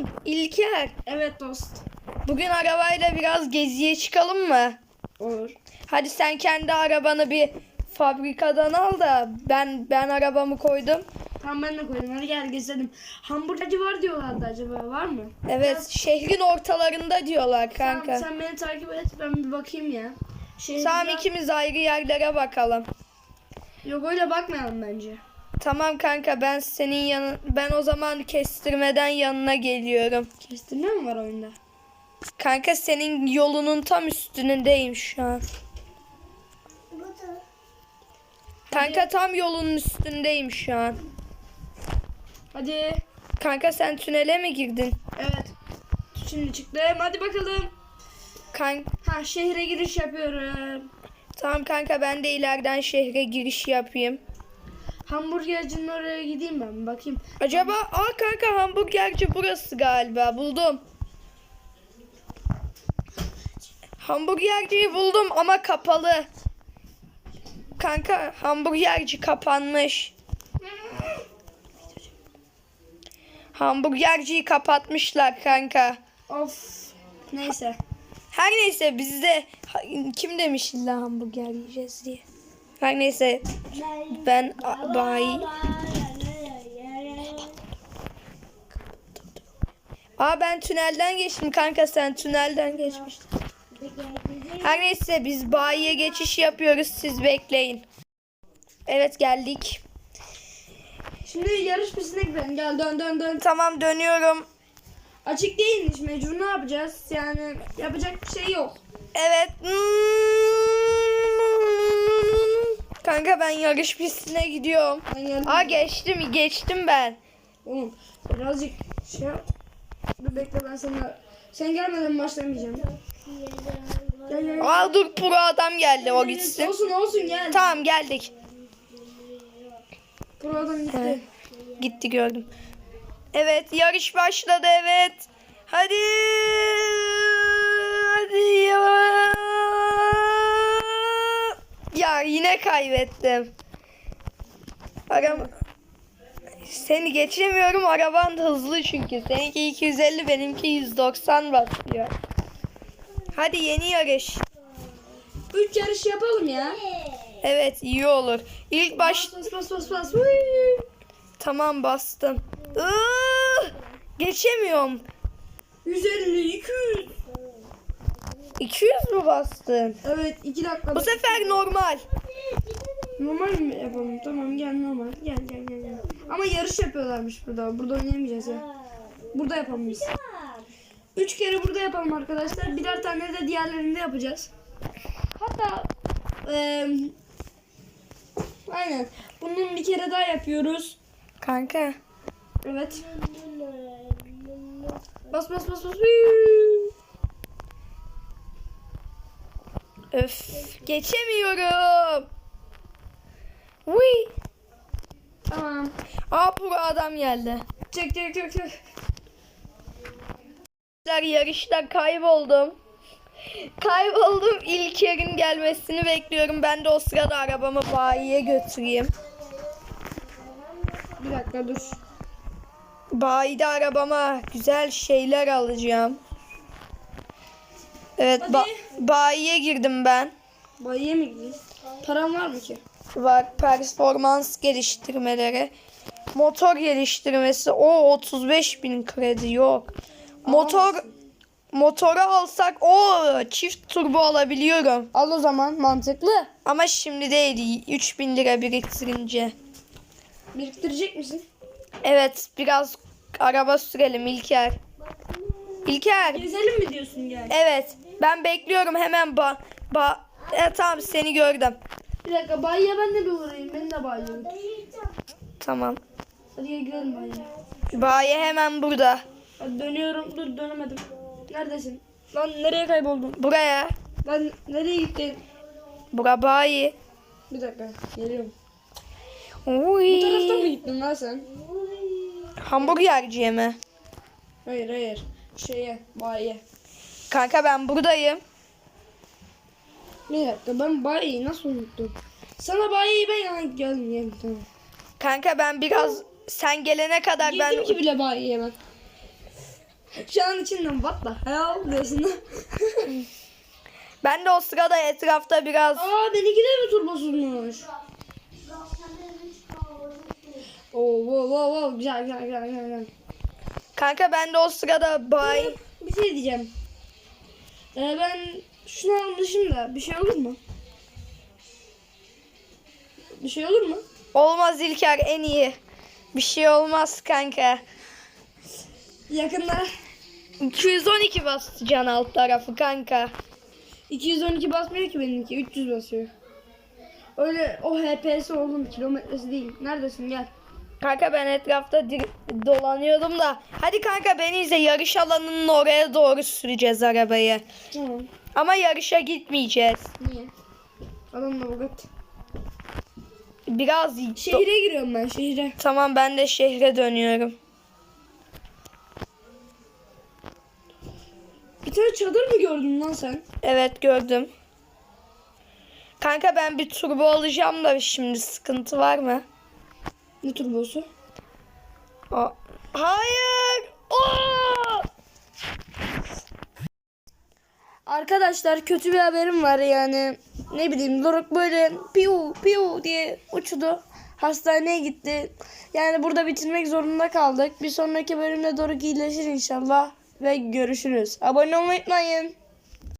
Oğlum İlker. Evet dost. Bugün arabayla biraz geziye çıkalım mı? Olur. Hadi sen kendi arabanı bir fabrikadan al da ben ben arabamı koydum. Tamam ben de koydum. Hadi gel gezelim. Hamburgerci var diyorlardı acaba var mı? Evet şehrin ortalarında diyorlar kanka. Tamam sen beni takip et ben bir bakayım ya. Şey, Tamam ya- ikimiz ayrı yerlere bakalım. Yok öyle bakmayalım bence. Tamam kanka ben senin yanın ben o zaman kestirmeden yanına geliyorum. Kestirme mi var oyunda? Kanka senin yolunun tam üstündeyim şu an. Kanka tam yolunun üstündeyim şu an. Hadi. Kanka sen tünele mi girdin? Evet. Şimdi çıktım. Hadi bakalım. Kanka Ha şehre giriş yapıyorum. tamam kanka ben de ileriden şehre giriş yapayım. Hamburgercinin oraya gideyim ben bakayım. Acaba aa kanka hamburgerci burası galiba buldum. Hamburgerciyi buldum ama kapalı. Kanka hamburgerci kapanmış. Hamburgerciyi kapatmışlar kanka. Of. Neyse. Her neyse bizde kim demiş illa hamburger yiyeceğiz diye. Her neyse ben a- bayi. Aa ben tünelden geçtim kanka sen tünelden geçmiştin. Her neyse biz bayiye geçiş yapıyoruz siz bekleyin. Evet geldik. Şimdi yarış pistine gidelim. Gel dön dön dön. Tamam dönüyorum. Açık değilmiş mecbur ne yapacağız? Yani yapacak bir şey yok. Evet. Kanka ben yarış pistine gidiyorum. Aa geçtim geçtim ben. Oğlum birazcık şey yap. Dur bekle ben sana. Sen gelmeden başlamayacağım. Gel gel. Aa dur pro adam geldi o gitsin. Olsun olsun gel. Tamam geldik. Buradan gitti. Evet. Gitti gördüm. Evet yarış başladı evet. Hadi Ya yine kaybettim. Araba... Seni geçemiyorum araban da hızlı çünkü. Seninki 250 benimki 190 basıyor. Hadi yeni yarış. Üç yarış yapalım ya. Evet iyi olur. İlk baş Bas bas bas bas. Tamam bastım. Iıı, geçemiyorum. 150 200. 200 mü bastın? Evet 2 dakika. Bu sefer normal. Normal mi yapalım? Tamam gel normal. Gel gel gel. gel. Ama yarış yapıyorlarmış burada. Burada oynayamayacağız ya. Burada yapamayız. Üç kere burada yapalım arkadaşlar. Birer tane de diğerlerinde yapacağız. Hatta eee aynen. Bunun bir kere daha yapıyoruz. Kanka. Evet. Bas bas bas bas. Öf. Geçemiyorum. Uy. Tamam. Aa pro adam geldi. Çek çek çek. Yarışlar, Yarışta kayboldum. Kayboldum. İlker'in gelmesini bekliyorum. Ben de o sırada arabamı bayiye götüreyim. Bir dakika dur. Bayide arabama güzel şeyler alacağım. Evet ba- bayiye girdim ben. Bayiye mi gidiyoruz? Param var mı ki? Var performans geliştirmeleri. Motor geliştirmesi. O 35 bin kredi yok. Motor motoru alsak o çift turbo alabiliyorum. Al o zaman mantıklı. Ama şimdi değil 3000 lira biriktirince. Biriktirecek misin? Evet biraz araba sürelim İlker. İlker Gezelim mi diyorsun yani? evet ben bekliyorum hemen ba ba e, tamam seni gördüm. Bir dakika bayiye ben de bir uğrayayım. Ben de bayiye. Tamam. Hadi gel gidelim bayiye. Bayi hemen burada. Hadi dönüyorum. Dur dönemedim. Neredesin? Lan nereye kayboldun? Buraya. Lan nereye gittin? Bura bayi. Bir dakika. Geliyorum. Bu taraftan mı gittin lan sen? Hamburgerciye mi? Hayır hayır. Şeye bayiye. Kanka ben buradayım. Bir dakika ben bayiyi nasıl unuttum? Sana bayiyi ben yana geldim geldim tamam. Kanka ben biraz sen gelene kadar ben Girdim ki bile bayiye ben. Şu an içinden what the hell diyorsun. Ben de o sırada etrafta biraz Aa benimki de mi turbosuzmuş? Oo wow wow wow güzel güzel güzel güzel. Kanka ben de o sırada bay Bir şey diyeceğim. Ee, ben şunu almışım da bir şey olur mu? Bir şey olur mu? olmaz İlker en iyi. Bir şey olmaz kanka. Yakında 212 basacaksın alt tarafı kanka. 212 basmıyor ki benimki 300 basıyor. Öyle o HP'si oğlum kilometresi değil. Neredesin gel. Kanka ben etrafta dolanıyordum da. Hadi kanka beni izle yarış alanının oraya doğru süreceğiz arabayı. Tamam. Ama yarışa gitmeyeceğiz. Niye? Adamla avukat. Biraz Şehire giriyorum ben şehire. Tamam ben de şehre dönüyorum. Bir tane çadır mı gördün lan sen? Evet gördüm. Kanka ben bir turbo alacağım da şimdi sıkıntı var mı? Ne turbosu? Aa, hayır. Oo! Arkadaşlar kötü bir haberim var yani. Ne bileyim Doruk böyle piu piu diye uçtu. Hastaneye gitti. Yani burada bitirmek zorunda kaldık. Bir sonraki bölümde Doruk iyileşir inşallah. Ve görüşürüz. Abone olmayı unutmayın.